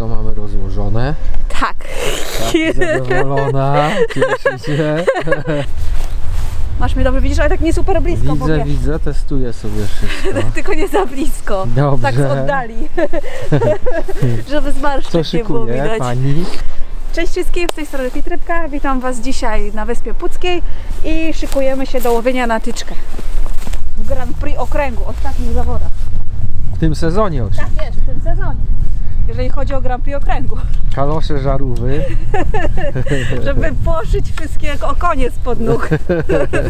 Wszystko mamy rozłożone. Tak. Tak, zadowolona, się. Masz mnie dobrze, widzisz, ale tak nie super blisko, Widzę, wiesz, widzę, testuję sobie wszystko. tylko nie za blisko. Dobrze. Tak z oddali. Żeby zmarszczek Co nie było widać. pani? Cześć wszystkim, z tej strony Pitrybka. Witam Was dzisiaj na Wyspie Puckiej i szykujemy się do łowienia na tyczkę. W Grand Prix okręgu, ostatnich zawodach. W tym sezonie oczywiście. Tak jest, w tym sezonie. Jeżeli chodzi o Grand Prix okręgu. Kalosze żarówy. Żeby poszyć wszystkie okonie spod nóg.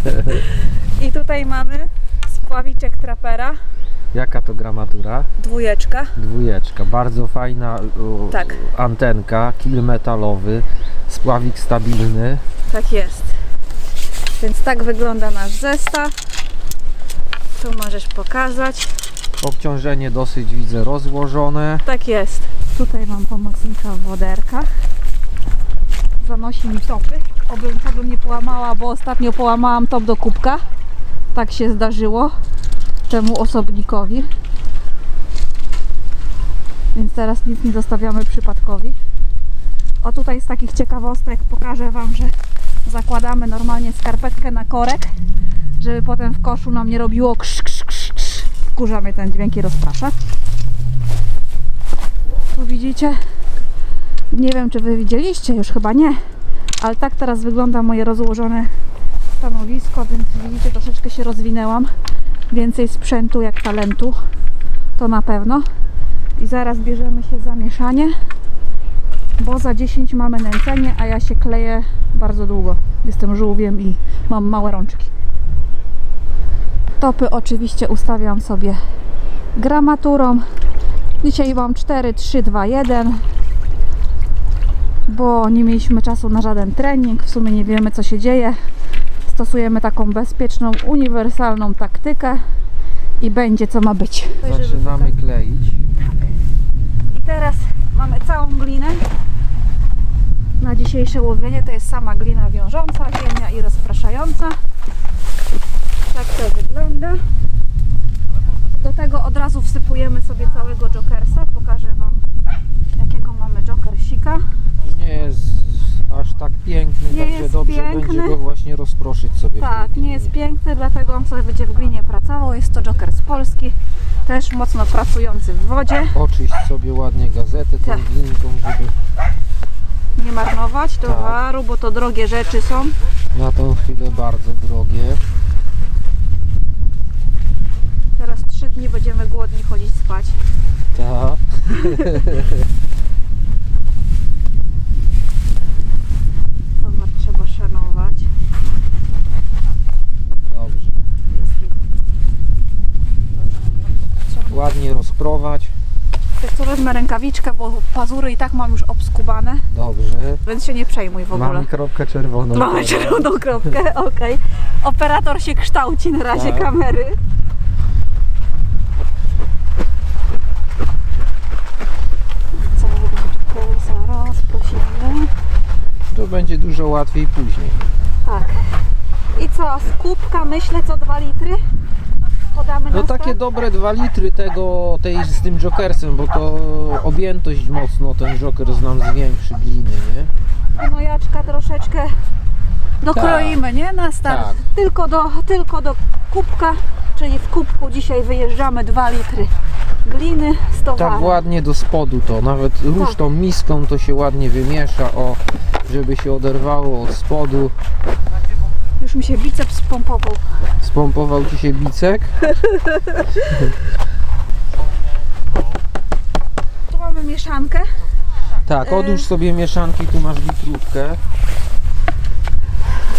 I tutaj mamy spławiczek trapera, Jaka to gramatura? dwójeczka. Dwójeczka. Bardzo fajna o, Tak. antenka, kil metalowy, spławik stabilny. Tak jest. Więc tak wygląda nasz zestaw. Tu możesz pokazać. Obciążenie dosyć widzę rozłożone. Tak jest. Tutaj mam pomocnika w woderkach. Zanosi mi topy. Obym to bym nie połamała, bo ostatnio połamałam top do kubka. Tak się zdarzyło temu osobnikowi. Więc teraz nic nie zostawiamy przypadkowi. O tutaj z takich ciekawostek pokażę Wam, że zakładamy normalnie skarpetkę na korek, żeby potem w koszu nam nie robiło krz, krz, krz. Wkurza mnie ten dźwięk i rozprasza. Tu widzicie, nie wiem czy Wy widzieliście, już chyba nie, ale tak teraz wygląda moje rozłożone stanowisko, więc widzicie, troszeczkę się rozwinęłam. Więcej sprzętu jak talentu, to na pewno. I zaraz bierzemy się za mieszanie, bo za 10 mamy nęcenie, a ja się kleję bardzo długo. Jestem żółwiem i mam małe rączki. Topy oczywiście ustawiam sobie gramaturą. Dzisiaj mam 4, 3, 2, 1, bo nie mieliśmy czasu na żaden trening. W sumie nie wiemy, co się dzieje. Stosujemy taką bezpieczną, uniwersalną taktykę i będzie co ma być. Zaczynamy kleić. I teraz mamy całą glinę na dzisiejsze łowienie. To jest sama glina wiążąca, ziemia i rozpraszająca. Tak to wygląda. Do tego od razu wsypujemy sobie całego jokersa. Pokażę Wam jakiego mamy jokersika. Nie jest aż tak piękny, Nie także jest dobrze piękny. będzie go właśnie rozproszyć sobie. Tak, nie jest piękny, dlatego on sobie będzie w glinie pracował. Jest to joker z Polski, też mocno pracujący w wodzie. Oczyść sobie ładnie gazetę tą Tak. glinką, żeby Nie marnować towaru, bo to drogie rzeczy są. na tą chwilę bardzo drogie. Teraz trzy dni będziemy głodni chodzić spać. Tak. Towar trzeba szanować. Dobrze. Ładnie rozprowadź. Wiesz co, wezmę rękawiczkę, bo pazury i tak mam już obskubane, Dobrze. więc się nie przejmuj w ogóle. Mamy kropkę czerwoną. Mamy czerwoną kropkę, okej. Operator się kształci na razie Tak. kamery. Całego zaraz prosimy. To będzie dużo łatwiej później. Tak. I co, z kubka myślę co 2 litry? Podamy No takie dobre 2 litry tego, tej z tym jokersem, bo to objętość mocno ten joker nam zwiększy gliny, nie? No jaczka troszeczkę dokroimy, nie? Na start. Tak. Tylko, do, tylko do kubka, czyli w kubku dzisiaj wyjeżdżamy 2 litry gliny z towarem. Tak ładnie do spodu to, nawet róż Tak. tą miską to się ładnie wymiesza, o, żeby się oderwało od spodu. Już mi się biceps spompował. Spompował Ci się bicek? Tu mamy mieszankę. Tak, odłóż sobie mieszanki, tu masz litrówkę.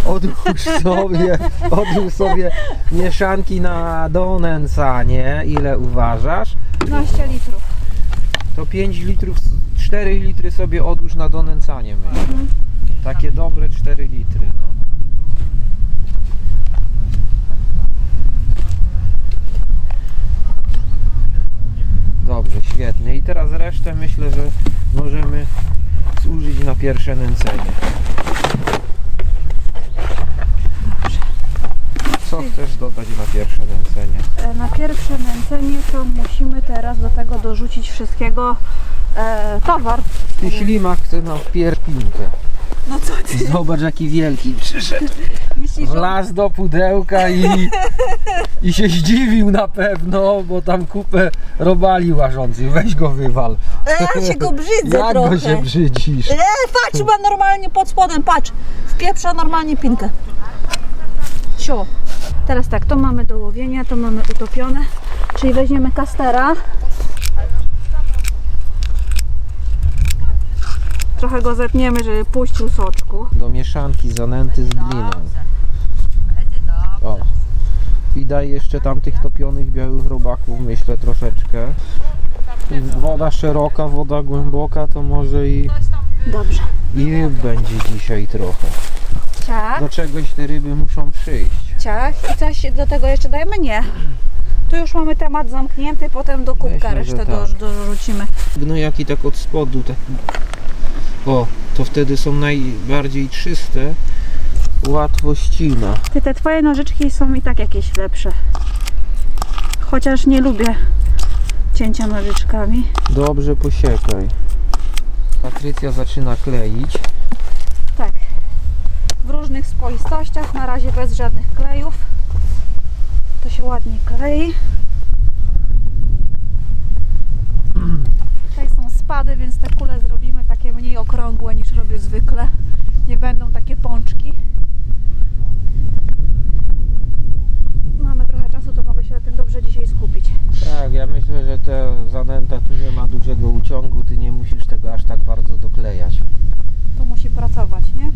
Odłóż sobie, odłóż sobie mieszanki na donęcanie. Ile uważasz? 15 litrów. To 5 litrów, 4 litry sobie odłóż na donęcanie myślę. Takie dobre 4 litry. No. Dobrze, świetnie. I teraz resztę myślę, że możemy zużyć na pierwsze nęcenie. Co chcesz dodać na pierwsze nęcenie? E, Na pierwsze nęcenie to musimy teraz do tego dorzucić wszystkiego e, towar. Ty ślimak chce nam wpierpinkę. No co ty? Zobacz jaki wielki przyszedł. Myślisz, że... Wlazł do pudełka i, i się zdziwił na pewno, bo tam kupę robali łażących. Weź go wywal. E, ja się go brzydzę Jak trochę. go się brzydzisz? E, patrz, ma normalnie pod spodem, patrz. Wpieprza normalnie pinkę. Sio. Teraz tak, to mamy do łowienia, to mamy utopione. Czyli weźmiemy kastera. Trochę go zetniemy, żeby puścił soczku. Do mieszanki zanęty z gliną. O. I daj jeszcze tam tych topionych białych robaków, myślę troszeczkę. Woda szeroka, woda głęboka, to może i, Dobrze. i ryb będzie dzisiaj trochę. Ciach, Do czegoś te ryby muszą przyjść. Ciach. I coś do tego jeszcze dajemy? Nie. Tu już mamy temat zamknięty, potem do kubka Myślę, resztę że do, tak. dorzucimy. Gnojaki tak od spodu, taki. O, to wtedy są najbardziej czyste. Łatwo ścina. Ty, te twoje nożyczki są i tak jakieś lepsze. Chociaż nie lubię cięcia nożyczkami. Dobrze posiekaj. Patrycja zaczyna kleić. Tak. W różnych spoistościach, na razie bez żadnych klejów. To się ładnie klei. Tutaj są spady, więc te kule zrobimy takie mniej okrągłe niż robię zwykle. Nie będą takie pączki. Mamy trochę czasu, to mogę się na tym dobrze dzisiaj skupić. Tak, ja myślę, że te zanęta tu nie ma dużego uciągu, ty nie musisz tego aż tak bardzo doklejać. To musi pracować, nie?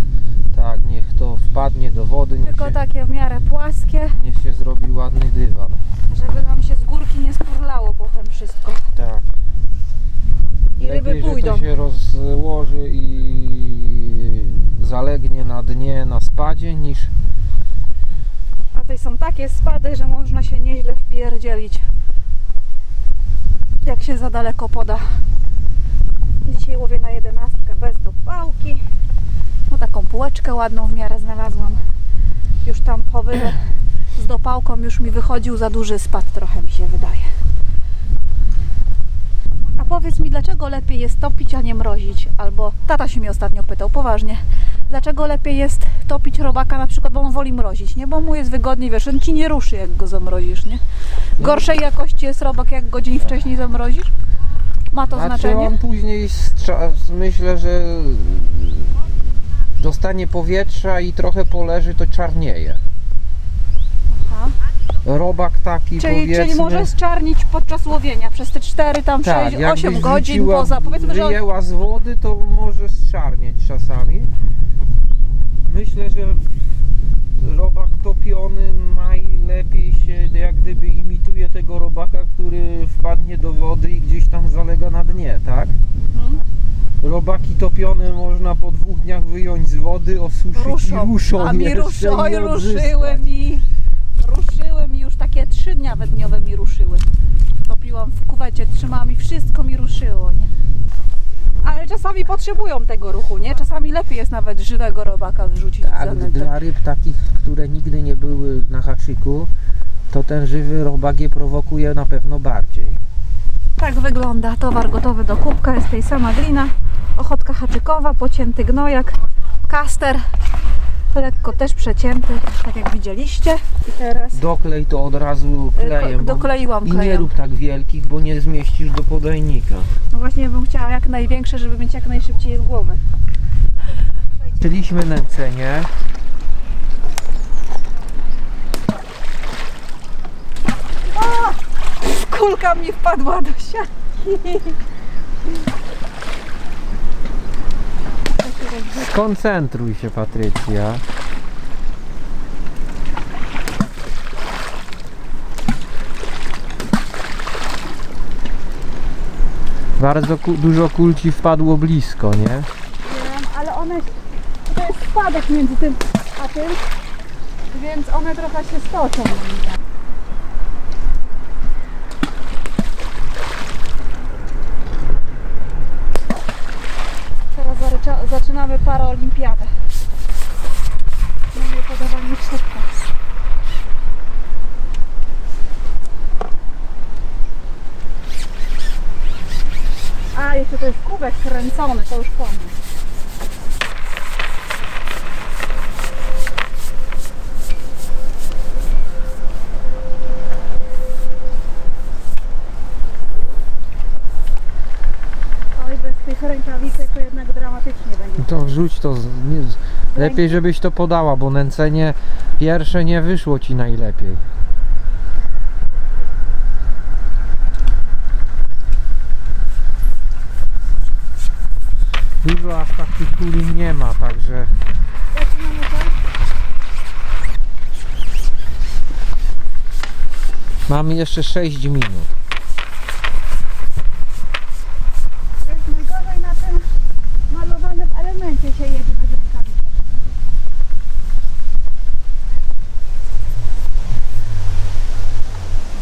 Tak, niech to wpadnie do wody, niech, Tylko się, takie w miarę płaskie, niech się zrobi ładny dywan. żeby nam się z górki nie skurlało potem wszystko. Tak. I ryby Lepiej, że pójdą. to się rozłoży i zalegnie na dnie, na spadzie, niż A tutaj są takie spady, że można się nieźle wpierdzielić. Jak się za daleko poda. Dzisiaj łowię na jedenastkę bez dopałki. Taką półeczkę ładną w miarę znalazłam. Już tam powyżej z dopałką już mi wychodził za duży spad trochę mi się wydaje. A powiedz mi, dlaczego lepiej jest topić, a nie mrozić? Albo tata się mnie ostatnio pytał, poważnie. Dlaczego lepiej jest topić robaka na przykład, bo on woli mrozić, nie? Bo mu jest wygodniej, wiesz, on ci nie ruszy, jak go zamrozisz, nie? Gorszej jakości jest robak, jak go dzień wcześniej zamrozisz? Ma to Znaczy znaczenie? on później myślę, że dostanie powietrza i trochę poleży, to czarnieje. Aha. Robak taki Czyli, powiedzmy... czyli może zczarnić podczas łowienia przez te 4, tam tak, 6, jakbyś 8 godzin wrzuciła- poza, powiedzmy, że wyjęła z wody, to może zczarnieć czasami. Myślę, że robak topiony najlepiej się jak gdyby imituje tego robaka, który wpadnie do wody i gdzieś tam zalega na dnie, tak? Mhm. Robaki topione można po dwóch dniach wyjąć z wody, osuszyć i ruszą. ruszą A mi oj, odzyskać. ruszyły mi, ruszyły mi już takie 3 dnia wedniowe mi ruszyły. Topiłam w kuwecie, trzymałam i wszystko mi ruszyło, nie? Ale czasami potrzebują tego ruchu, nie? Czasami lepiej jest nawet żywego robaka wyrzucić w Tak, zanętę. dla ryb takich, które nigdy nie były na haczyku, to ten żywy robak je prowokuje na pewno bardziej. Tak wygląda towar gotowy do kubka. Jest tej sama glina, ochotka haczykowa, pocięty gnojak, kaster, lekko też przecięty, tak jak widzieliście. I teraz Doklej to od razu klejem. ko- bo- dokleiłam I nie klejem. rób tak wielkich, bo nie zmieścisz do podajnika. No właśnie bym chciała jak największe, żeby mieć jak najszybciej z głowy. Chcieliśmy nęcenie. Kulka mi wpadła do siatki. Skoncentruj się, Patrycja. Bardzo ku- dużo kul ci wpadło blisko, nie? Wiem, ale one, to jest spadek między tym a tym, więc one trochę się stoczą. Teraz zarycza- zaczynamy paraolimpiadę. Mamy podawanie szybko. A jeszcze to jest kubek kręcony, to już pomysł. Oj, bez tych rękawiczek to jednak dramatycznie będzie. To to. Z, nie, z- lepiej, żebyś to podała, bo nęcenie pierwsze nie wyszło ci najlepiej. Dużo aż tak tych kulin nie ma, także mamy czas? mamy jeszcze 6 minut. Jest najgorzej na tym malowanym elemencie się jedzie bez rękawiczek.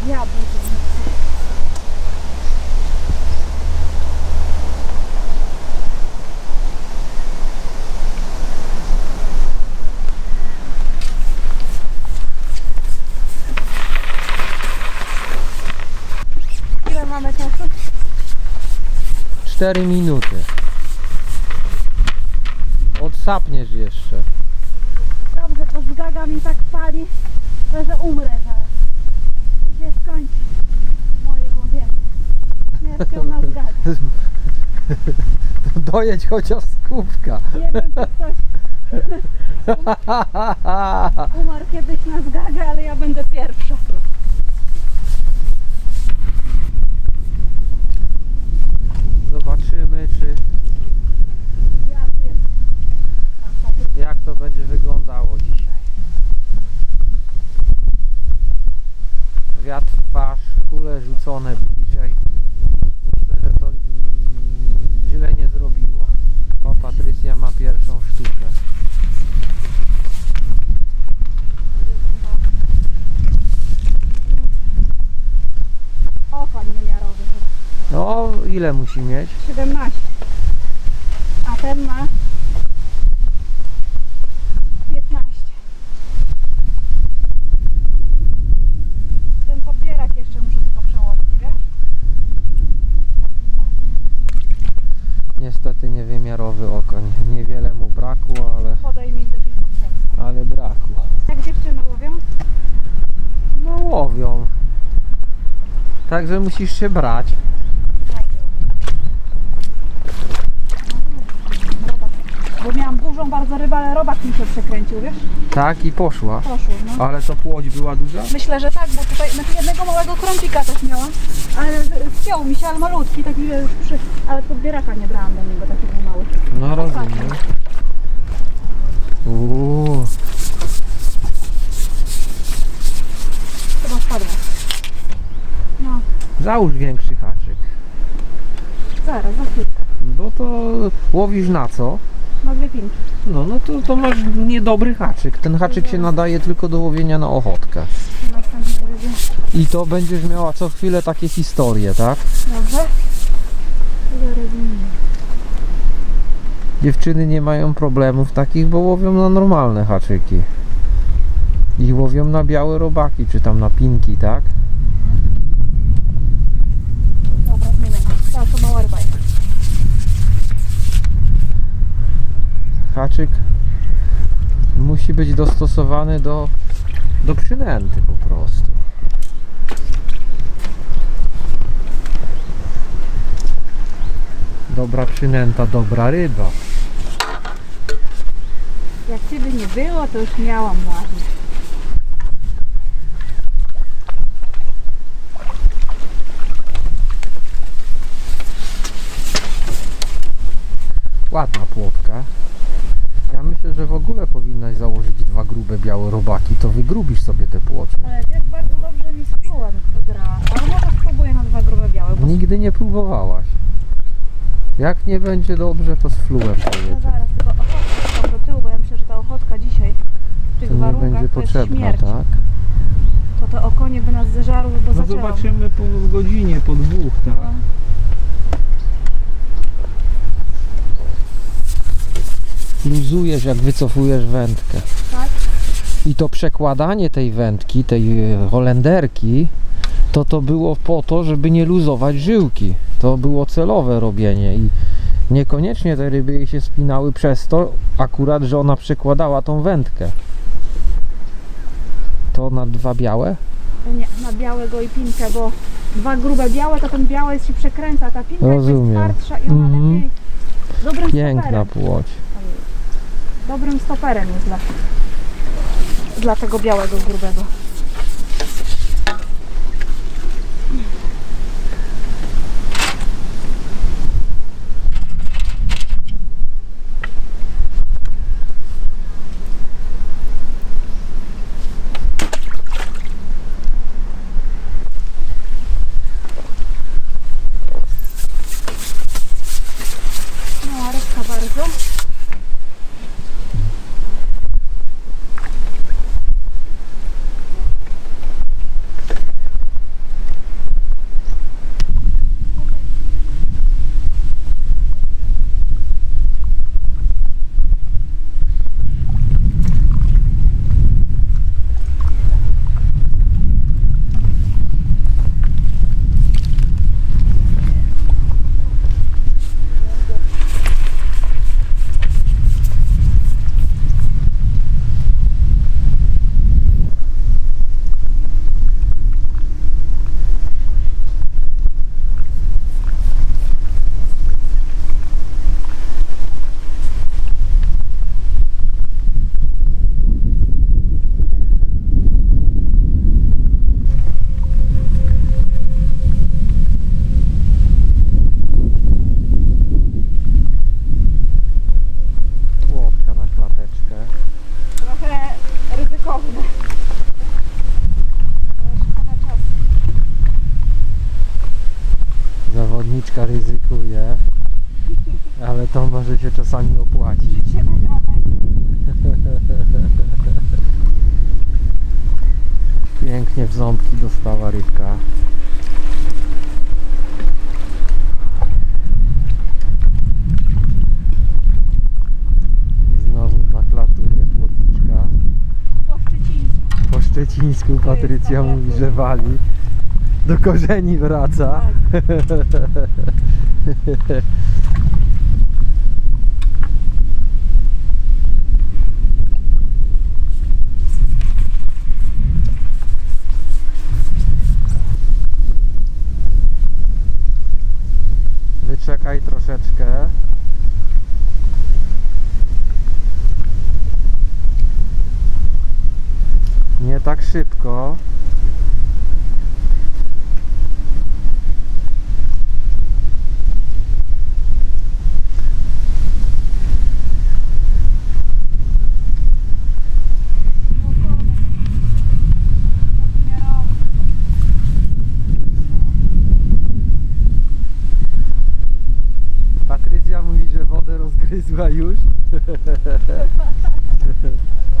Diabły. Ile mamy czasu? 4 minuty. Odsapniesz jeszcze. Dobrze, bo zgaga mi tak pali, że umrę zaraz. I się skończy moje mówienie. Śmiercią na zgaga. Dojedź chociaż z kubka. Nie wiem, czy ktoś umarł kiedyś na zgagę, ale ja będę pierwsza. Zobaczymy, czy Ja tu jest. A, tak, jak to będzie wyglądało dzisiaj. Wiatr w twarz, kule rzucone bliżej. Myślę, że to źle nie zrobiło. O, Patrycja ma pierwszą sztukę. O, pan niemiarowy. No, ile musi mieć? 17. A ten ma 15. Ten podbierak jeszcze muszę tylko przełożyć, wiesz? Tak, tak. Niestety niewymiarowy okoń. Niewiele mu brakło, ale, Podejmij lepiej podbierak. ale brakło. Jak dziewczyny łowią? No łowią. Także musisz się brać. Bo miałam dużą bardzo rybę, ale robak mi się przekręcił, wiesz? Tak i poszła. Poszło, no. Ale to płoć była duża? Myślę, że tak, bo tutaj znaczy jednego małego krąpika też miałam, ale z- zciął mi się, ale malutki, taki że już przy... Ale podbieraka nie brałam do niego, taki był mały. No rozumiem. Uuu, Chyba spadła. No, załóż większy haczyk. zaraz, za chwilkę. Bo to łowisz na co? Na dwie pinki. No, no to, to masz niedobry haczyk. Ten haczyk się nadaje tylko do łowienia na ochotkę. I to będziesz miała co chwilę takie historie, tak? Dobrze? Dziewczyny nie mają problemów takich, bo łowią na normalne haczyki. I łowią na białe robaki, czy tam na pinki, tak? Dobra, zmienię. Tak, to mała ryba jest. Haczyk musi być dostosowany do, do przynęty po prostu. Dobra przynęta, dobra ryba. Jak ciebie nie było, to już miałam ładnie. Ładna płotka. Ja myślę, że w ogóle powinnaś założyć dwa grube białe robaki, to wygrubisz sobie te płocie. Ale wiesz, bardzo dobrze mi z plułem gra. Ale może spróbuję na dwa grube białe, bo Nigdy nie próbowałaś. Jak nie będzie dobrze, to z fluem No zaraz, tylko ochotka do tyłu, bo ja myślę, że ta ochotka dzisiaj w tych To nie warunkach będzie to jest potrzebna, śmierć. tak? To te okonie by nas zeżarły, bo No zaczęłam. zobaczymy po godzinie, po dwóch, tak? No. Luzujesz, jak wycofujesz wędkę. Tak? I to przekładanie tej wędki, tej e, holenderki, to to było po to, żeby nie luzować żyłki. To było celowe robienie i niekoniecznie te ryby jej się spinały przez to akurat, że ona przekładała tą wędkę. To na dwa białe? Nie, na białego i pinkę, bo dwa grube białe, to ten biały się przekręca, ta pinka Rozumiem. jest twardsza i ona Mhm. lepiej... Dobrym Piękna stoperem. Dobrym stoperem jest dla, dla tego białego grubego. Mała rybka bardzo. Płotka na klateczkę. Trochę ryzykowne. Ale Szkoda czasu. Zawodniczka ryzykuje, ale to czasami opłacić. Życie. Pięknie w ząbki dostała rybka. I znowu na klatunie płotniczka. Po szczecińsku. Po szczecińsku Patrycja mówi, że wali. Do korzeni wraca. Wyczekaj troszeczkę. Nie tak szybko. Patrycja mówi, że wodę rozgryzła już.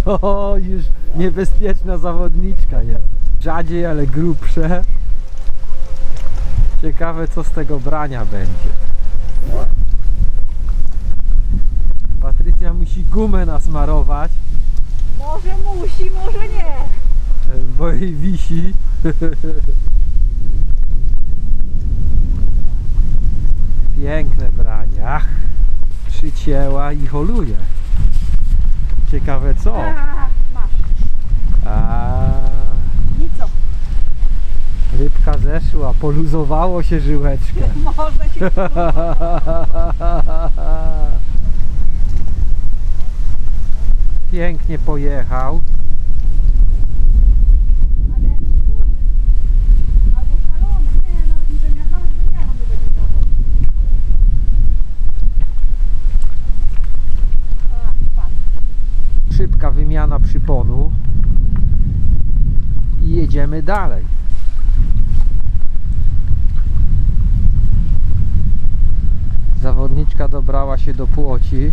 To już niebezpieczna zawodniczka jest. Rzadziej, ale grubsze. Ciekawe co z tego brania będzie. Patrycja musi gumę nasmarować, Może musi, może nie. bo jej wisi. Piękne branie. Ach, przycięła i holuje. Ciekawe co? A, masz. A, Nic co. rybka zeszła, poluzowało się żyłeczkę. Może się Pięknie pojechał. Ale jak duży. Albo szalony. Nie, nawet nie wymiar, nawet wymiaru nie będzie miał. A, patrz. Szybka wymiana przyponu. I jedziemy dalej. Zawodniczka dobrała się do płoci.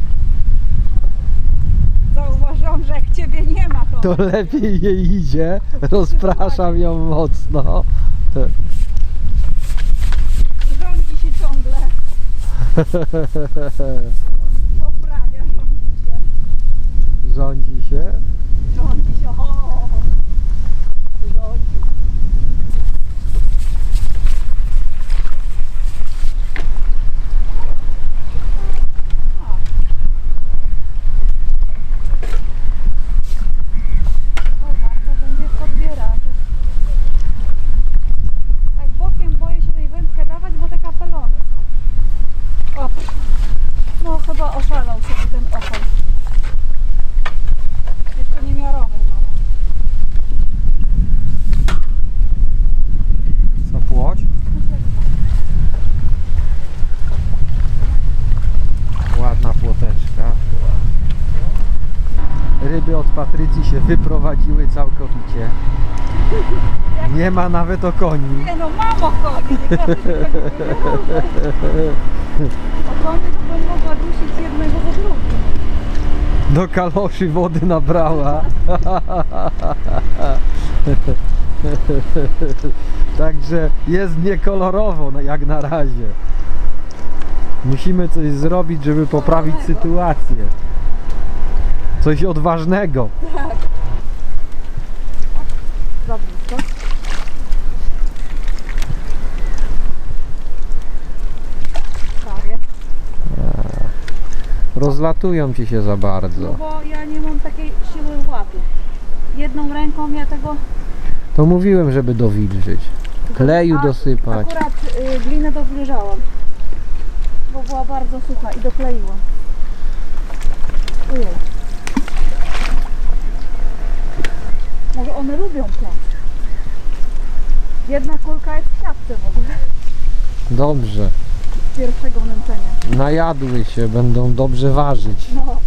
Zauważyłam, że jak ciebie nie ma, to... To lepiej jej idzie. Rozpraszam ją mocno. Rządzi się ciągle. Poprawia, rządzi się. Rządzi się. Rządzi się. O, rządzi. chyba oszalał sobie ten okoń. Jeszcze niemiarowy znowu. Co płoć? Ładna płoteczka. Ryby od Patrycji się wyprowadziły całkowicie. Nie ma nawet okoni. Nie no, mam nie tego nie może. Okonie to bym mogła dusić jednego za drugim. Do kaloszy wody nabrała. Także jest niekolorowo no, jak na razie. Musimy coś zrobić, żeby poprawić sytuację. Coś odważnego. Za blisko. Prawie. Rozlatują ci się za No bardzo. bo ja nie mam takiej siły w łapie. Jedną ręką ja tego To mówiłem, żeby dowilżyć. Kleju A, dosypać. Akurat y, glinę dowilżałam, bo była bardzo sucha i dokleiłam. Może one lubią plast. Jedna kulka jest w siatce w ogóle. Dobrze. Pierwszego nęcenia. Najadły się, będą dobrze ważyć. No. No.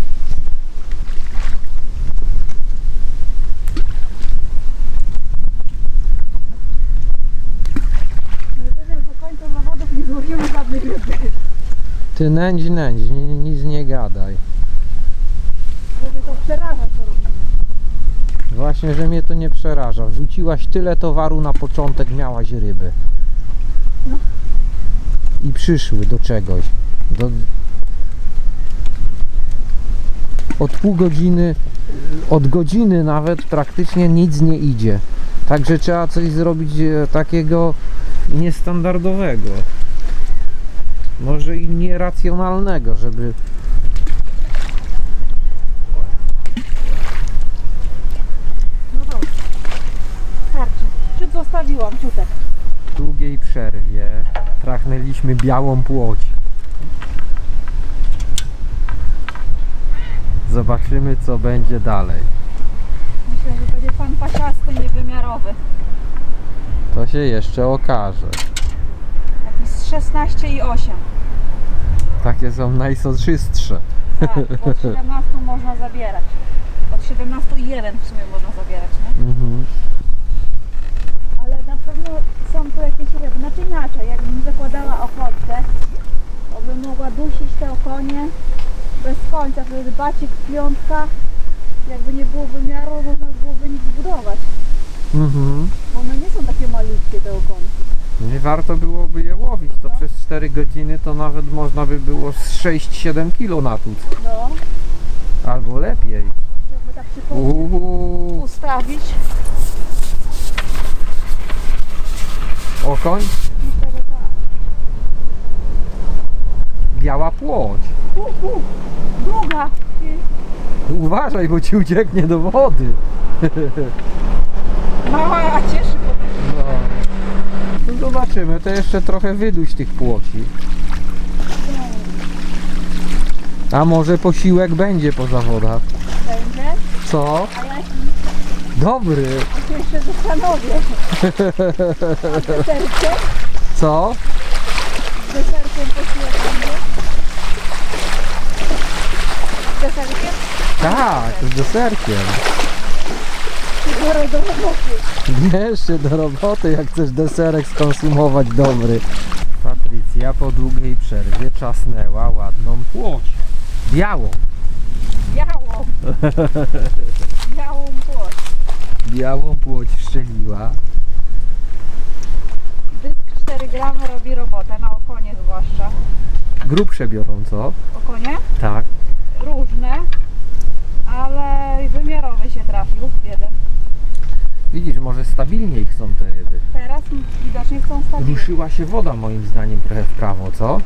Ty nędź, nędź, ni- nic nie gadaj. Mnie to przeraża, co robimy. Właśnie, że mnie to nie przeraża. Wrzuciłaś tyle towaru na początek, miałaś ryby. No. I przyszły do czegoś. Do... Od pół godziny, od godziny nawet praktycznie nic nie idzie. Także trzeba coś zrobić e, takiego niestandardowego. Może i nieracjonalnego, żeby No zostawiłam, ciutek. W długiej przerwie trachnęliśmy białą płoć. Zobaczymy co będzie dalej. Myślę, że będzie pan pasiasty, niewymiarowy. To się jeszcze okaże. Jakiś z 16 i 8. Takie są najsoczystsze. Tak, bo od 17 można zabierać. Od 17 i 1 w sumie można zabierać, nie? Mhm. Ale na pewno są tu jakieś ryby. Znaczy inaczej, jakbym zakładała ochotę, to bym mogła dusić te okonie bez końca. Wtedy bacik, piątka, jakby nie było wymiaru, można byłoby nic zbudować. Mhm. Bo one nie są takie malutkie te okonki. Nie warto byłoby je łowić. To przez 4 godziny to nawet można by było z 6-7 kilo natuc. No, Albo lepiej. jakby tak się Uuu, ustawić. Okoń, biała płoć. I Uważaj, bo ci ucieknie do wody. Mała, a cieszy. No. no zobaczymy, to jeszcze trochę wyduś tych płoci. A może posiłek będzie po zawodach? Będzie. Co? A ja Dobry. się jeszcze zastanowię. A deserkiem? Co? Z deserkiem będzie? Z deserkiem? Tak, z deserkiem. Biorę do roboty. Jeszcze do roboty, jak chcesz deserek skonsumować dobry. Patrycja po długiej przerwie czasnęła ładną płoć. Białą. Białą. Białą płoć szczeliła. Dysk 4 gramy robi robotę, na okonie zwłaszcza. Grubsze biorą, co? Okonie? Tak. Różne, ale wymiarowy się trafił jeden. Widzisz, może stabilniej chcą te ryby. Teraz widocznie chcą stabilnie. Ruszyła się woda moim zdaniem trochę w prawo, co?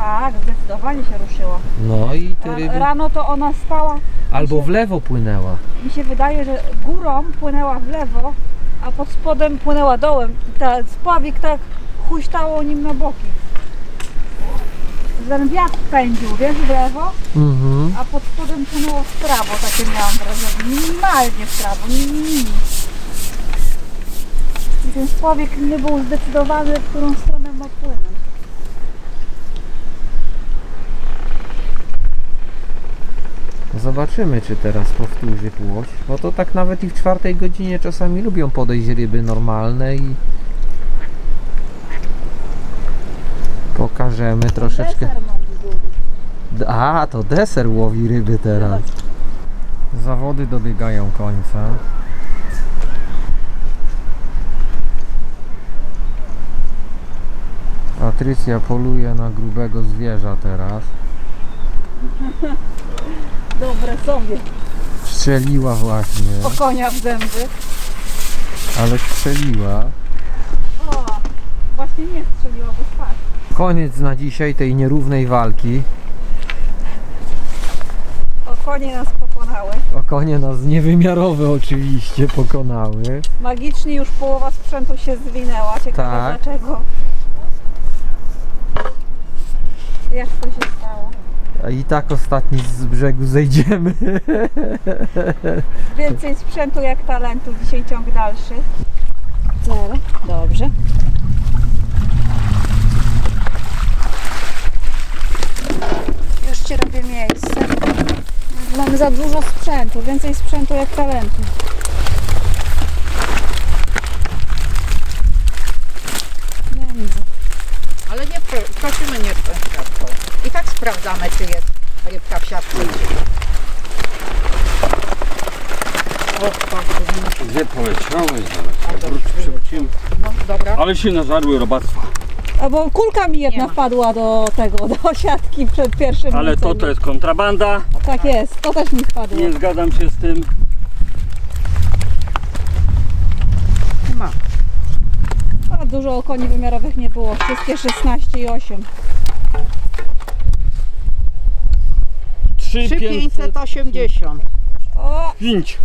Tak, zdecydowanie się ruszyła. No i Ra- ryby Rano to ona stała, albo w lewo płynęła. mi się wydaje, że górą płynęła w lewo, a pod spodem płynęła dołem. I ta spławik tak huśtało nim na boki. ten wiatr pędził, wiesz, w lewo, Mhm. a pod spodem płynęło w prawo, takie miałam wrażenie. Minimalnie w prawo, mini. Więc człowiek nie był zdecydowany, w którą stronę ma płynąć. Zobaczymy, czy teraz powtórzy płoć. Bo to tak nawet i w czwartej godzinie czasami lubią podejść ryby normalne i pokażemy troszeczkę. A, to deser łowi ryby teraz. Zawody dobiegają końca. Patrycja poluje na grubego zwierza teraz. Dobre sobie. Strzeliła właśnie, O konia w zęby. ale strzeliła. O, właśnie nie strzeliła, bo spadł. Koniec na dzisiaj tej nierównej walki. O, konie nas pokonały. O konie nas niewymiarowe oczywiście pokonały. Magicznie już połowa sprzętu się zwinęła. Ciekawe Tak. dlaczego. Jak to się i tak ostatni z brzegu zejdziemy. Więcej sprzętu jak talentu. Dzisiaj ciąg dalszy. Zero. Dobrze. Już Ci robię miejsce. Mamy za dużo sprzętu. Więcej sprzętu jak talentu. Będzie. Ale nie pro, prosimy nie w siatką. I tak sprawdzamy, czy jest rybka w siatce. O, tak, Gdzie poleciałeś zaraz? Wróć, przywrócimy. no dobra. Ale się nażarły robactwa. A bo kulka mi jedna ma. wpadła do tego, do siatki przed pierwszym Ale to to jest kontrabanda. Tak jest, to też mi wpadło. Nie zgadzam się z tym. Ma. A dużo okoni wymiarowych nie było, wszystkie 16 i 8. 3, 500, 3580. O, 5.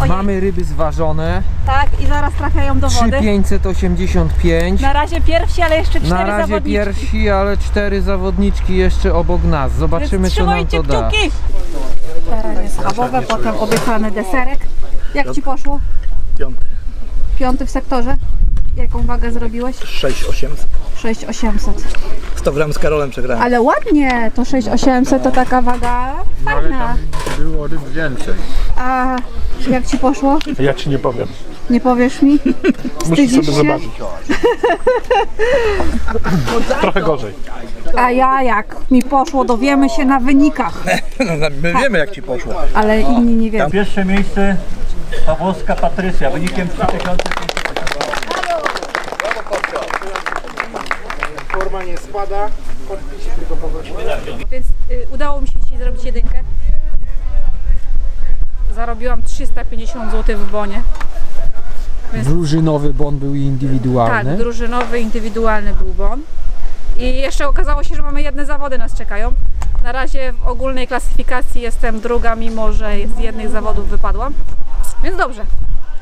Ojej. Mamy ryby zważone. tak i zaraz trafiają do wody. 3585. Na razie pierwsi, ale jeszcze cztery Na razie zawodniczki. pierwsi, ale cztery zawodniczki jeszcze obok nas. Zobaczymy Więc co nam to da. kciuki! Staranie schabowe, potem obiecany deserek. Jak Ci poszło? Piąty. Piąty w sektorze. Jaką wagę zrobiłeś? 6800. 6800. 100 gram z Karolem przegrałem. Ale ładnie, to 6800 to taka waga fajna. Było ryb więcej. A jak Ci poszło? Ja ci nie powiem. Nie powiesz mi? Musisz Wstydzisz sobie się? zobaczyć. Trochę gorzej. A ja jak mi poszło, dowiemy się na wynikach, No, my wiemy jak ci poszło. ale inni nie wiedzą. Pierwsze miejsce Pawłowska Patrycja wynikiem 3000. Forma nie spada, podpisz tylko poprosimy. Więc y, udało mi się dzisiaj zrobić jedynkę. Zarobiłam 350 zł w bonie. Drużynowy bon był indywidualny. Tak, drużynowy, indywidualny był bon. I jeszcze okazało się, że mamy jedne zawody nas czekają. Na razie w ogólnej klasyfikacji jestem druga, mimo że z jednych zawodów wypadłam. Więc dobrze.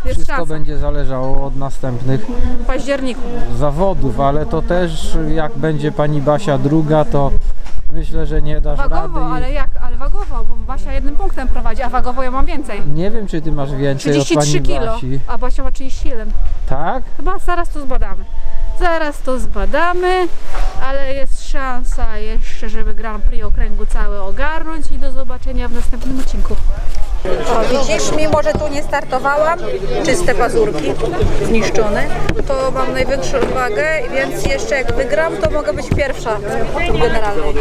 Jest Wszystko szansa. będzie zależało od następnych W październiku. zawodów, ale to też jak będzie pani Basia druga, to myślę, że nie dasz Wagowo, rady. ale jak? Ale wagowo, bo Basia jednym punktem prowadzi, a wagowo ja mam więcej. Nie wiem, czy ty masz więcej od 33 pani kilo, Basi. a Basia ma 31. Tak? Chyba zaraz to zbadamy. Zaraz to zbadamy, ale jest szansa jeszcze, żeby Grand Prix okręgu cały ogarnąć i do zobaczenia w następnym odcinku. O, widzisz, mimo że tu nie startowałam, czyste pazurki, zniszczone, to mam największą wagę, więc jeszcze jak wygram, to mogę być pierwsza w generalnej.